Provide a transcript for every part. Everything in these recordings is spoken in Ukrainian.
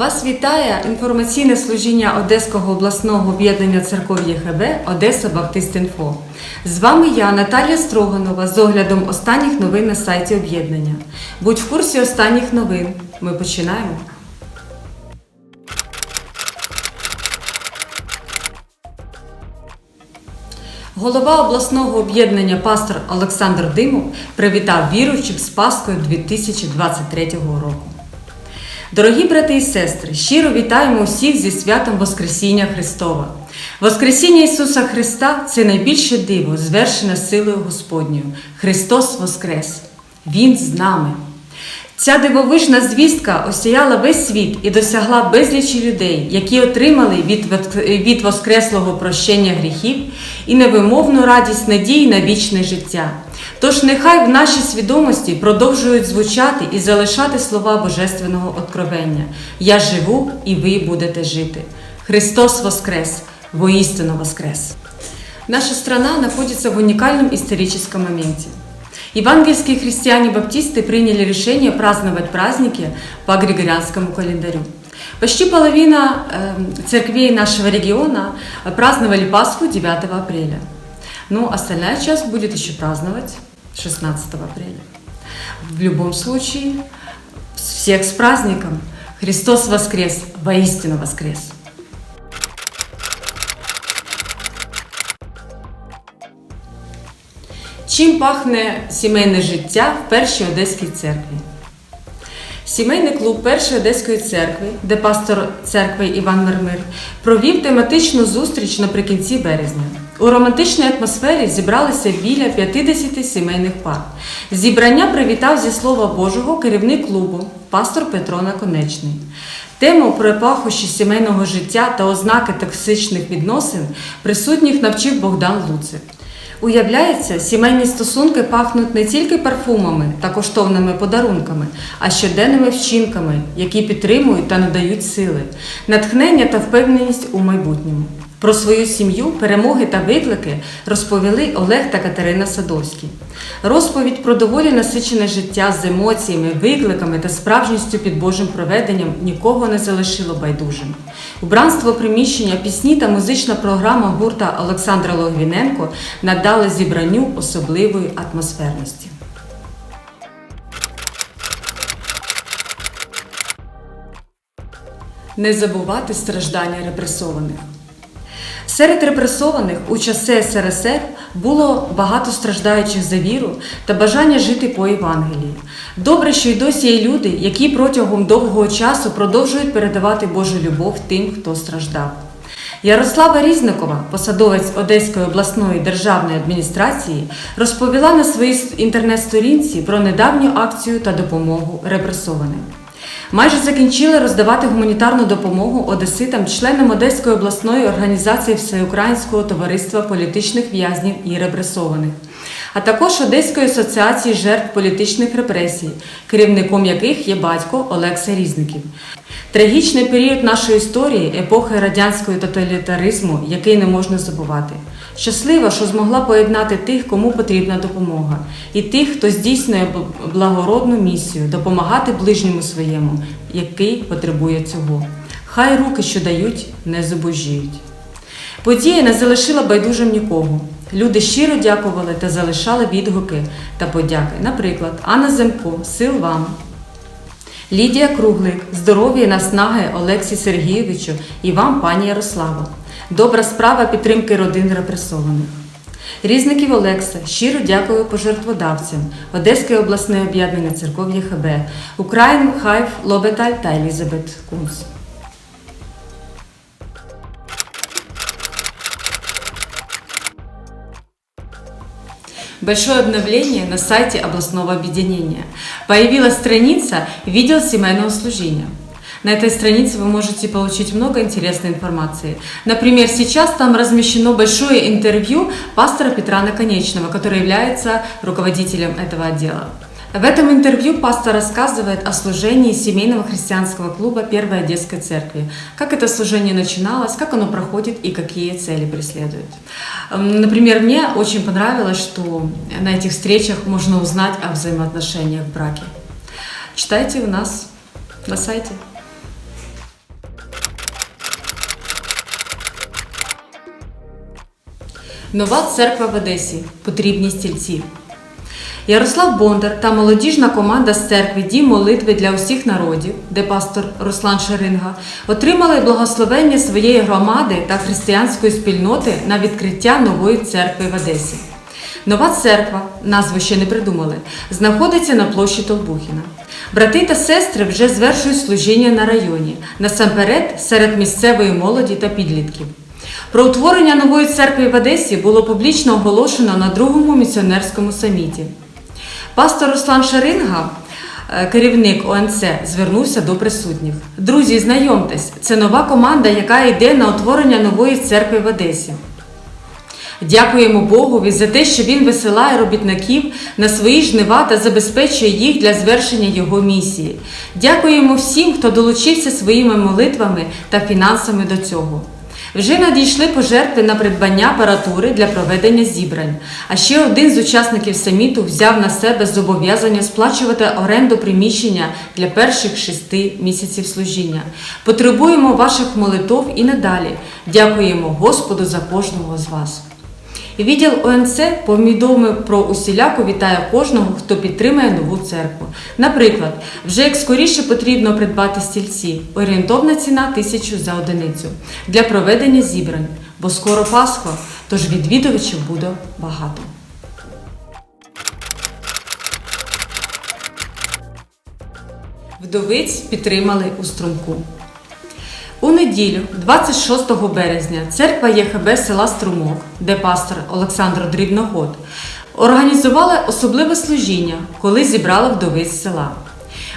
Вас вітає інформаційне служіння Одеського обласного об'єднання церков ЄХБ Одеса Баптист Інфо. З вами я, Наталія Строганова, з оглядом останніх новин на сайті об'єднання. Будь в курсі останніх новин. Ми починаємо. Голова обласного об'єднання пастор Олександр Димов привітав віруючих з Паскою 2023 року. Дорогі брати і сестри, щиро вітаємо усіх зі святом Воскресіння Христова. Воскресіння Ісуса Христа це найбільше диво, звершене силою Господньою. Христос Воскрес! Він з нами. Ця дивовижна звістка осяяла весь світ і досягла безлічі людей, які отримали від, від Воскреслого прощення гріхів і невимовну радість надії на вічне життя. Тож нехай в нашій свідомості продовжують звучати і залишати слова Божественного откровення Я живу, і ви будете жити. Христос Воскрес! Воистину Воскрес! Наша страна находится в уникальном историческом моменте. Евангельские христиане-баптисты приняли решение праздновать праздники по григорианскому календарю. Почти половина э, церквей нашего региона праздновали Пасху 9 апреля. Ну, остальная часть будет еще праздновать 16 апреля. В любом случае, всех с праздником! Христос воскрес! Воистину воскрес! Чим пахне сімейне життя в першій одеській церкві? Сімейний клуб Першої Одеської церкви, де пастор церкви Іван Мермир, провів тематичну зустріч наприкінці березня. У романтичній атмосфері зібралися біля 50 сімейних пар. Зібрання привітав зі Слова Божого керівник клубу, пастор Петро Наконечний. Тему про епохощі сімейного життя та ознаки токсичних відносин присутніх навчив Богдан Луцик. Уявляється, сімейні стосунки пахнуть не тільки парфумами та коштовними подарунками, а щоденними вчинками, які підтримують та надають сили, натхнення та впевненість у майбутньому. Про свою сім'ю, перемоги та виклики розповіли Олег та Катерина Садовські. Розповідь про доволі насичене життя з емоціями, викликами та справжністю під Божим проведенням нікого не залишило байдужим. Убранство приміщення, пісні та музична програма гурта Олександра Логвіненко надали зібранню особливої атмосферності. Не забувати страждання репресованих. Серед репресованих у часи СРСР було багато страждаючих за віру та бажання жити по Євангелії. Добре, що й досі є люди, які протягом довгого часу продовжують передавати Божу любов тим, хто страждав. Ярослава Різникова, посадовець Одеської обласної державної адміністрації, розповіла на своїй інтернет-сторінці про недавню акцію та допомогу репресованим. Майже закінчили роздавати гуманітарну допомогу одеситам, членам Одеської обласної організації Всеукраїнського товариства політичних в'язнів і репресованих, а також Одеської асоціації жертв політичних репресій, керівником яких є батько Олекса Різників. Трагічний період нашої історії, епохи радянського тоталітаризму, який не можна забувати. Щаслива, що змогла поєднати тих, кому потрібна допомога, і тих, хто здійснює благородну місію допомагати ближньому своєму, який потребує цього. Хай руки, що дають, не зубожіють. Подія не залишила байдужим нікого. Люди щиро дякували та залишали відгуки та подяки. Наприклад, Анна Земко, сил вам. Лідія Круглик, здоров'я і наснаги Олексі Сергійовичу і вам, пані Ярославо. Добра справа підтримки родин репресованих. Різників Олекса, щиро дякую пожертводавцям Одеське обласне об'єднання церков ЄХБ, Україн Хайф Лобеталь та Елізабет Кунс. Большое обновление на сайте областного объединения. Появилась страница «Видео семейного служения». На этой странице вы можете получить много интересной информации. Например, сейчас там размещено большое интервью пастора Петра Наконечного, который является руководителем этого отдела. В этом интервью пастор рассказывает о служении семейного христианского клуба Первой Одесской церкви. Как это служение начиналось, как оно проходит и какие цели преследует. Например, мне очень понравилось, что на этих встречах можно узнать о взаимоотношениях в браке. Читайте у нас на сайте. Нова церква в Одесі. Потрібні стільці. Ярослав Бондар та молодіжна команда з церкви Дім молитви для усіх народів, де пастор Руслан Шеринга, отримали благословення своєї громади та християнської спільноти на відкриття нової церкви в Одесі. Нова церква, назву ще не придумали, знаходиться на площі Толбухіна. Брати та сестри вже звершують служіння на районі, насамперед серед місцевої молоді та підлітків. Про утворення нової церкви в Одесі було публічно оголошено на другому місіонерському саміті. Пастор Руслан Шаринга, е, керівник ОНЦ, звернувся до присутніх. Друзі, знайомтесь, це нова команда, яка йде на утворення нової церкви в Одесі. Дякуємо Богові за те, що Він висилає робітників на свої жнива та забезпечує їх для звершення Його місії. Дякуємо всім, хто долучився своїми молитвами та фінансами до цього. Вже надійшли пожертви на придбання апаратури для проведення зібрань. А ще один з учасників саміту взяв на себе зобов'язання сплачувати оренду приміщення для перших шести місяців служіння. Потребуємо ваших молитов і надалі. Дякуємо Господу за кожного з вас. Відділ ОНЦ повідомив про усіляку вітає кожного, хто підтримує нову церкву. Наприклад, вже як скоріше потрібно придбати стільці. Орієнтовна ціна тисячу за одиницю для проведення зібрань, бо скоро Пасха, тож відвідувачів буде багато. Вдовиць підтримали у струмку. У неділю, 26 березня, церква ЄХБ села Струмок, де пастор Олександр Дрібноход, організувала особливе служіння, коли зібрала вдовиць села.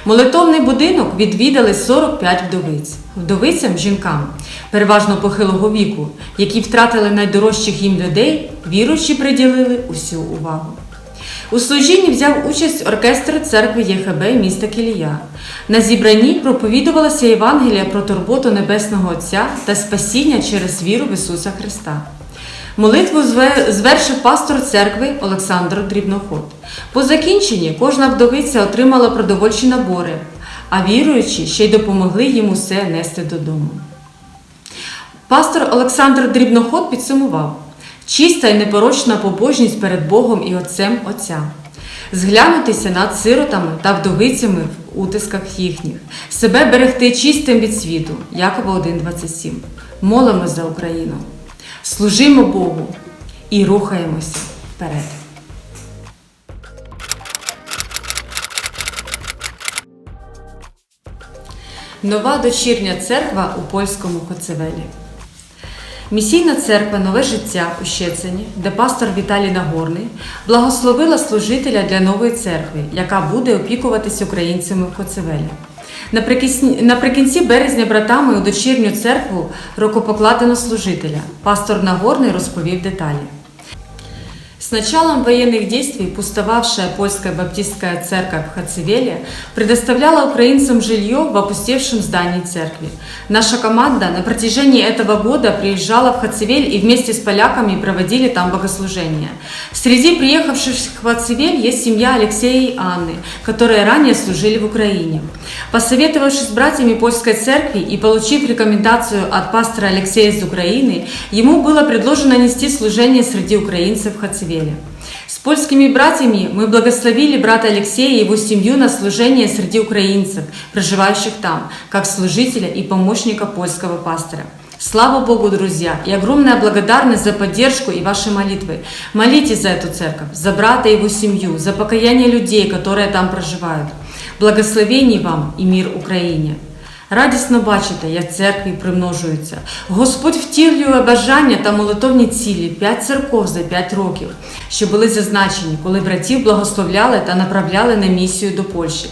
Молитовний будинок відвідали 45 вдовиць. Вдовицям жінкам, переважно похилого віку, які втратили найдорожчих їм людей, віруючі приділили усю увагу. У служінні взяв участь оркестр церкви ЄХБ міста Кілія. На зібранні проповідувалася Євангелія про турботу Небесного Отця та спасіння через віру в Ісуса Христа. Молитву звершив пастор церкви Олександр Дрібноход. По закінченні кожна вдовиця отримала продовольчі набори, а віруючі ще й допомогли їм усе нести додому. Пастор Олександр Дрібноход підсумував: чиста і непорочна побожність перед Богом і Отцем Отця, зглянутися над сиротами та вдовицями в утисках їхніх, себе берегти чистим від світу. Якова 1,27. Молимось за Україну, служимо Богу і рухаємося вперед. Нова дочірня церква у польському Коцевелі. Місійна церква Нове життя у Щецині, де пастор Віталій Нагорний благословила служителя для нової церкви, яка буде опікуватись українцями в Коцевелі. Наприкінці, наприкінці березня братами у дочірню церкву рокопокладено служителя. Пастор Нагорний розповів деталі. С началом военных действий пустовавшая польская баптистская церковь в Хацевеле предоставляла украинцам жилье в опустевшем здании церкви. Наша команда на протяжении этого года приезжала в Хацевель и вместе с поляками проводили там богослужения. Среди приехавших в Хацевель есть семья Алексея и Анны, которые ранее служили в Украине. Посоветовавшись с братьями польской церкви и получив рекомендацию от пастора Алексея из Украины, ему было предложено нести служение среди украинцев в Хацевеле. С польскими братьями мы благословили брата Алексея и его семью на служение среди украинцев, проживающих там, как служителя и помощника польского пастора. Слава Богу, друзья, и огромная благодарность за поддержку и ваши молитвы. Молитесь за эту церковь, за брата и его семью, за покаяние людей, которые там проживают. Благословений вам и мир Україні! Радісно бачите, як церкві примножуються. Господь втілює бажання та молитовні цілі п'ять церков за п'ять років, що були зазначені, коли братів благословляли та направляли на місію до Польщі.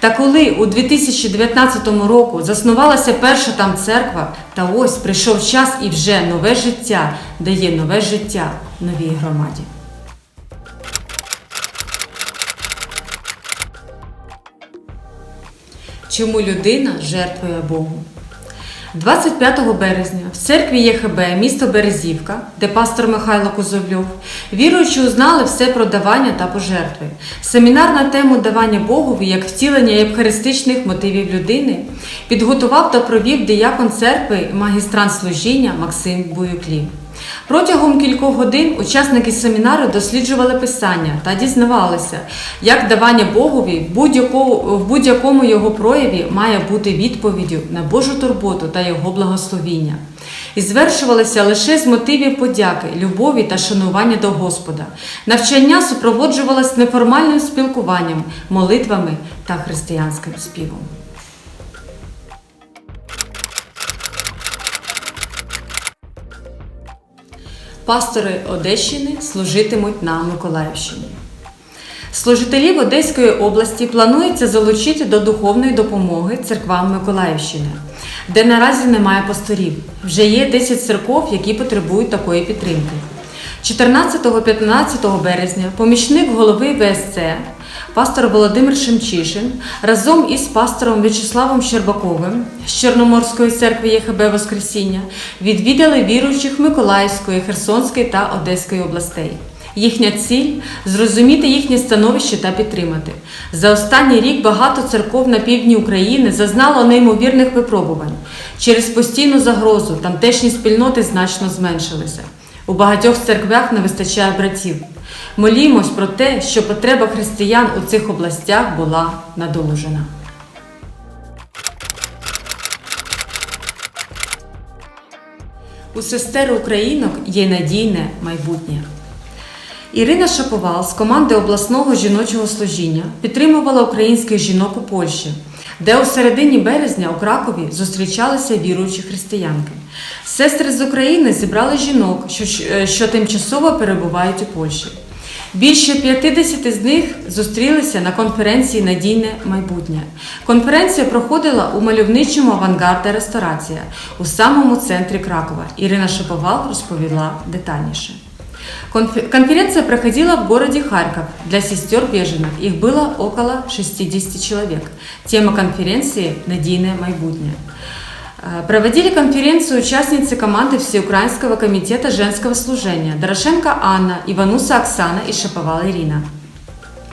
Та коли у 2019 року заснувалася перша там церква, та ось прийшов час і вже нове життя дає нове життя новій громаді. Чому людина жертвує Богу? 25 березня в церкві ЄХБ місто Березівка, де пастор Михайло Кузовльов, віруючі узнали все про давання та пожертви. Семінар на тему давання Богові як втілення євхаристичних мотивів людини підготував та провів диякон церкви магістрант служіння Максим Буюклі. Протягом кількох годин учасники семінару досліджували писання та дізнавалися, як давання Богові в будь-якому, його прояві має бути відповіддю на Божу турботу та його благословіння. І звершувалися лише з мотивів подяки, любові та шанування до Господа. Навчання супроводжувалось неформальним спілкуванням, молитвами та християнським співом. Пастори Одещини служитимуть на Миколаївщині. Служителів Одеської області планується залучити до духовної допомоги церквам Миколаївщини, де наразі немає пасторів. Вже є 10 церков, які потребують такої підтримки. 14-15 березня помічник голови ВСЦ, пастор Володимир Шемчишин, разом із пастором В'ячеславом Щербаковим з Чорноморської церкви ЄХБ Воскресіння відвідали віруючих Миколаївської, Херсонської та Одеської областей. Їхня ціль зрозуміти їхнє становище та підтримати. За останній рік багато церков на півдні України зазнало неймовірних випробувань. Через постійну загрозу тамтешні спільноти значно зменшилися. У багатьох церквях не вистачає братів. Молімось про те, що потреба християн у цих областях була надолужена. У сестер українок є надійне майбутнє. Ірина Шаповал з команди обласного жіночого служіння підтримувала українських жінок у Польщі, де у середині березня у Кракові зустрічалися віруючі християнки. Сестри з України зібрали жінок, що, що тимчасово перебувають у Польщі. Більше 50 з них зустрілися на конференції Надійне майбутнє. Конференція проходила у мальовничому авангарде ресторація у самому центрі Кракова. Ірина Шаповал розповіла детальніше. Конф- Конференция проходила в городе Харьков для сестер беженок. Их было около 60 человек. Тема конференции «Надійне майбутнє». Э, Проводили конференцию участницы команды Всеукраинского комитета женского служения Дорошенко Анна, Ивануса Оксана и Шаповал Ирина.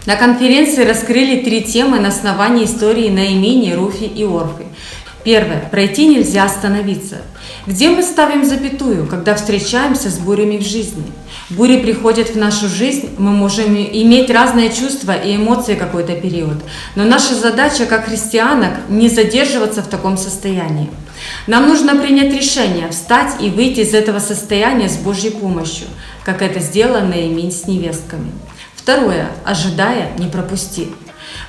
На конференции раскрыли три темы на основании истории Наимини, Руфи и Орфы. Первое. Пройти нельзя остановиться. Где мы ставим запятую, когда встречаемся с бурями в жизни? Бури приходят в нашу жизнь, мы можем иметь разные чувства и эмоции какой-то период, но наша задача как христианок не задерживаться в таком состоянии. Нам нужно принять решение, встать и выйти из этого состояния с Божьей помощью, как это сделала Наиминь с невестками. Второе. Ожидая, не пропусти.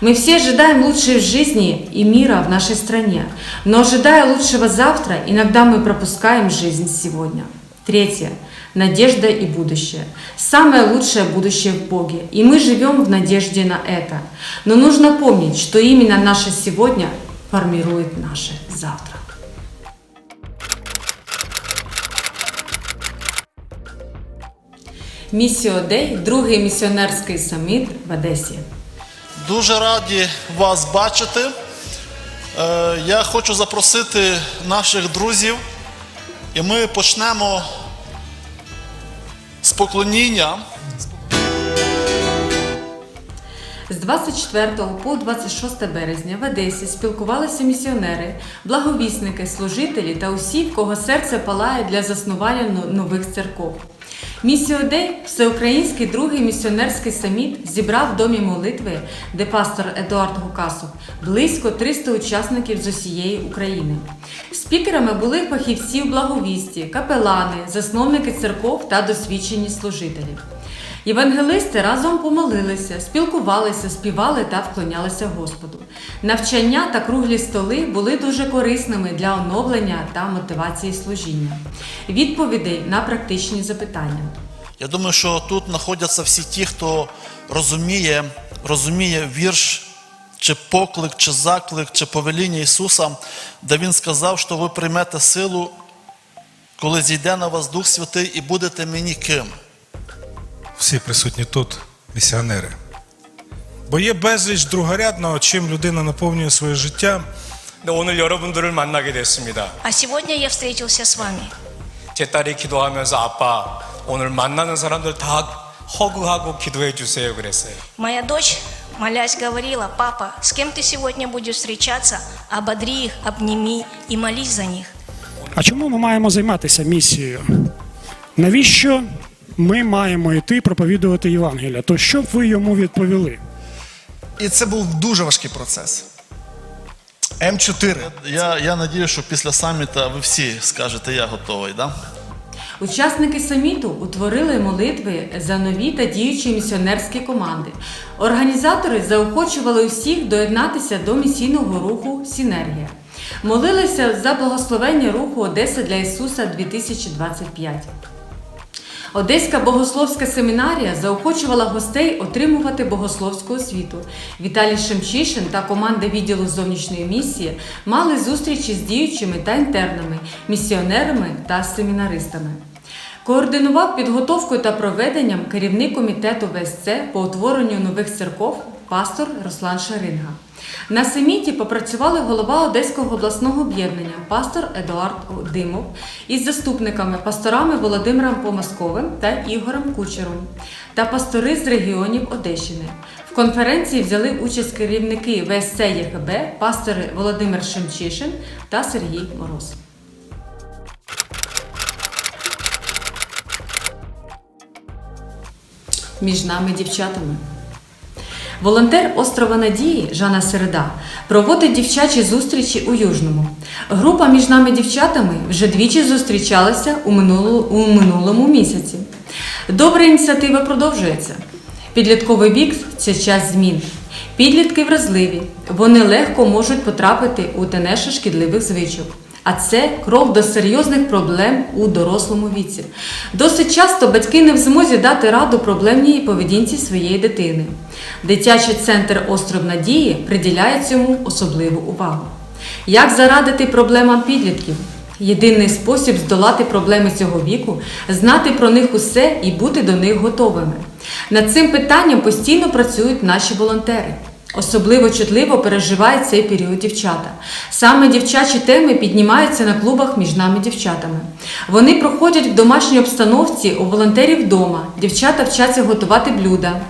Мы все ожидаем лучшей жизни и мира в нашей стране, но ожидая лучшего завтра, иногда мы пропускаем жизнь сегодня. Третье. Надежда и будущее. Самое лучшее будущее в Боге, и мы живем в надежде на это. Но нужно помнить, что именно наше сегодня формирует наше завтра. Місіо Дей, другий місіонерський саміт в Одесі. Дуже раді вас бачити. Е, Я хочу запросити наших друзів, і ми почнемо з поклоніння. З 24 по 26 березня в Одесі спілкувалися місіонери, благовісники, служителі та усі, в кого серце палає для заснування нових церков. Місіодей, всеукраїнський другий місіонерський саміт, зібрав в домі молитви, де пастор Едуард Гукасов, близько 300 учасників з усієї України. Спікерами були фахівці в благовісті, капелани, засновники церков та досвідчені служителі. Євангелисти разом помолилися, спілкувалися, співали та вклонялися Господу. Навчання та круглі столи були дуже корисними для оновлення та мотивації служіння. Відповідей на практичні запитання. Я думаю, що тут знаходяться всі ті, хто розуміє, розуміє вірш, чи поклик, чи заклик, чи повеління Ісуса, де Він сказав, що ви приймете силу, коли зійде на вас Дух Святий, і будете мені ким всі присутні тут місіонери. Бо є безліч другорядного, чим людина наповнює своє життя. 네, 오늘 여러분들을 만나게 됐습니다. А сегодня я встретился с вами. 제 딸이 기도하면서 아빠 오늘 만나는 사람들 다 허그하고 기도해 주세요 그랬어요. Моя дочь, молясь, говорила, папа, с кем ты сегодня будешь встречаться? Ободри их, обними и молись за них. А чому ми маємо займатися місією? Навіщо ми маємо йти проповідувати Євангелія? То що б ви йому відповіли? І це був дуже важкий процес. М4. Я, я надію, що після саміта ви всі скажете, я готовий. Да? Учасники саміту утворили молитви за нові та діючі місіонерські команди. Організатори заохочували усіх доєднатися до місійного руху Сінергія. Молилися за благословення руху Одеса для Ісуса 2025. Одеська богословська семінарія заохочувала гостей отримувати богословську освіту. Віталій Шемчишин та команда відділу зовнішньої місії мали зустрічі з діючими та інтернами, місіонерами та семінаристами. Координував підготовку та проведенням керівник комітету ВСЦ по утворенню нових церков пастор Руслан Шаринга. На саміті попрацювали голова Одеського обласного об'єднання пастор Едуард Димов із заступниками пасторами Володимиром Помасковим та Ігорем Кучером та пастори з регіонів Одещини. В конференції взяли участь керівники ВСЦ ЄХБ, пастори Володимир Шемчишин та Сергій Мороз. між нами дівчатами. Волонтер острова Надії Жанна Середа проводить дівчачі зустрічі у Южному. Група між нами дівчатами вже двічі зустрічалася у, минулу, у минулому місяці. Добра ініціатива продовжується. Підлітковий вік це час змін. Підлітки вразливі, вони легко можуть потрапити у тенешу шкідливих звичок. А це крок до серйозних проблем у дорослому віці. Досить часто батьки не в змозі дати раду проблемній поведінці своєї дитини. Дитячий центр Остров Надії приділяє цьому особливу увагу. Як зарадити проблемам підлітків? Єдиний спосіб здолати проблеми цього віку знати про них усе і бути до них готовими. Над цим питанням постійно працюють наші волонтери. Особливо чутливо переживають цей період дівчата. Саме дівчачі теми піднімаються на клубах між нами дівчатами. Вони проходять в домашній обстановці у волонтерів вдома. Дівчата вчаться готувати блюда,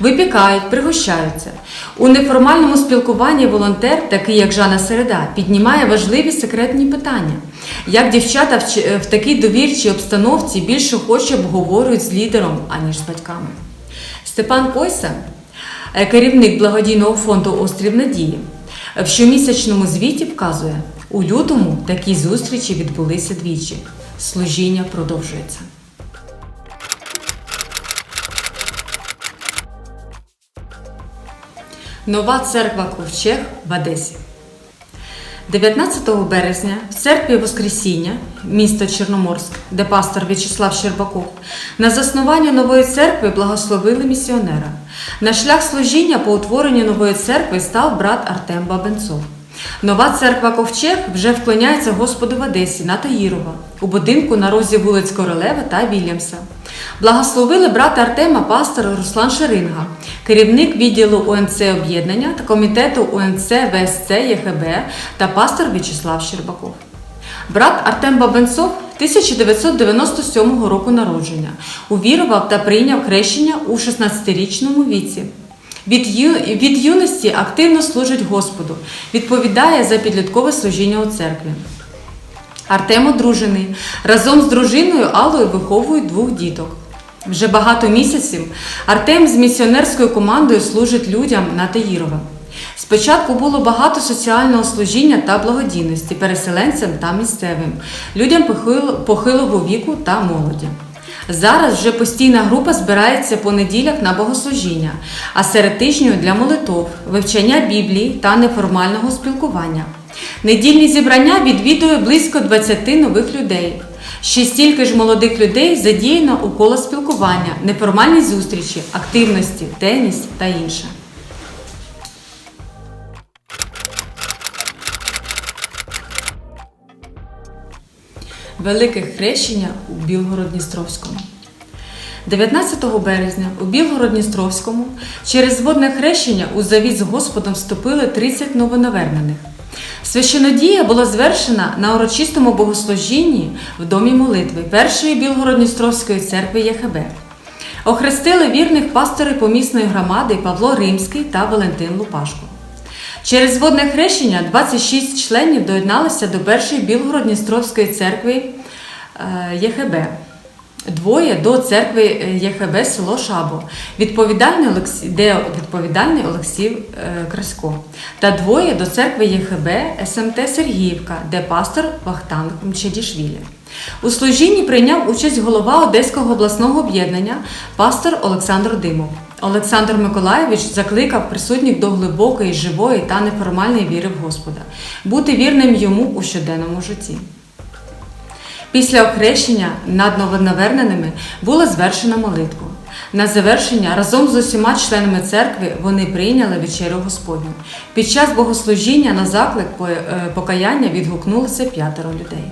випікають, пригощаються. У неформальному спілкуванні волонтер, такий як Жанна Середа, піднімає важливі секретні питання. Як дівчата в, такій довірчій обстановці більше охоче обговорюють з лідером, аніж з батьками. Степан Пойса, е, керівник благодійного фонду Острів Надії, в щомісячному звіті вказує, у лютому такі зустрічі відбулися двічі. Служіння продовжується. Нова церква Ковчег в Одесі. 19 березня в церкві Воскресіння, місто Чорноморськ, де пастор В'ячеслав Щербаков, на заснування нової церкви благословили місіонера. На шлях служіння по утворенню нової церкви став брат Артем Бабенцов. Нова церква Ковчег вже вклоняється Господу в Одесі на Таїрова, у будинку на розі вулиць Королева та Вільямса. Благословили брата Артема пастор Руслан Шеринга, керівник відділу УНЦ об'єднання та комітету УНЦ ВСЦ ЄХБ та пастор В'ячеслав Щербаков. Брат Артем Бабенцов 1997 року народження. Увірував та прийняв хрещення у 16-річному віці. Від, ю... від юності активно служить Господу, відповідає за підліткове служіння у церкві. Артем одружений. Разом з дружиною Аллою виховують двох діток. Вже багато місяців Артем з місіонерською командою служить людям на Таїрова. Спочатку було багато соціального служіння та благодійності переселенцям та місцевим, людям похилого віку та молоді. Зараз вже постійна група збирається по неділях на богослужіння, а серед тижню для молитов, вивчання Біблії та неформального спілкування. Недільні зібрання відвідує близько 20 нових людей. Ще стільки ж молодих людей задіяно у коло спілкування, неформальні зустрічі, активності, теніс та інше. Велике хрещення у Білгород-Дністровському. 19 березня у Білгород-Дністровському через водне хрещення у завіт з Господом вступили 30 новонавернених. Священодія була звершена на урочистому богослужінні в домі молитви Першої Білгород-Дністровської церкви ЄХБ. Охрестили вірних пастори помісної громади Павло Римський та Валентин Лупашко. Через водне хрещення 26 членів доєдналися до першої Білгород-Дністровської церкви е, ЄХБ. Двоє до церкви е, ЄХБ село Шабо, відповідальний Олексій, де відповідальний Олексій е, Красько, та двоє до церкви ЄХБ СМТ Сергіївка, де пастор Вахтанг Мчедішвілі. У служінні прийняв участь голова Одеського обласного об'єднання пастор Олександр Димов. Олександр Миколаєвич закликав присутніх до глибокої, живої та неформальної віри в Господа, бути вірним йому у щоденному житті. Після охрещення над новонаверненими було звершено молитву. На завершення разом з усіма членами церкви вони прийняли вечерю Господню. Під час богослужіння на заклик е, покаяння відгукнулося п'ятеро людей.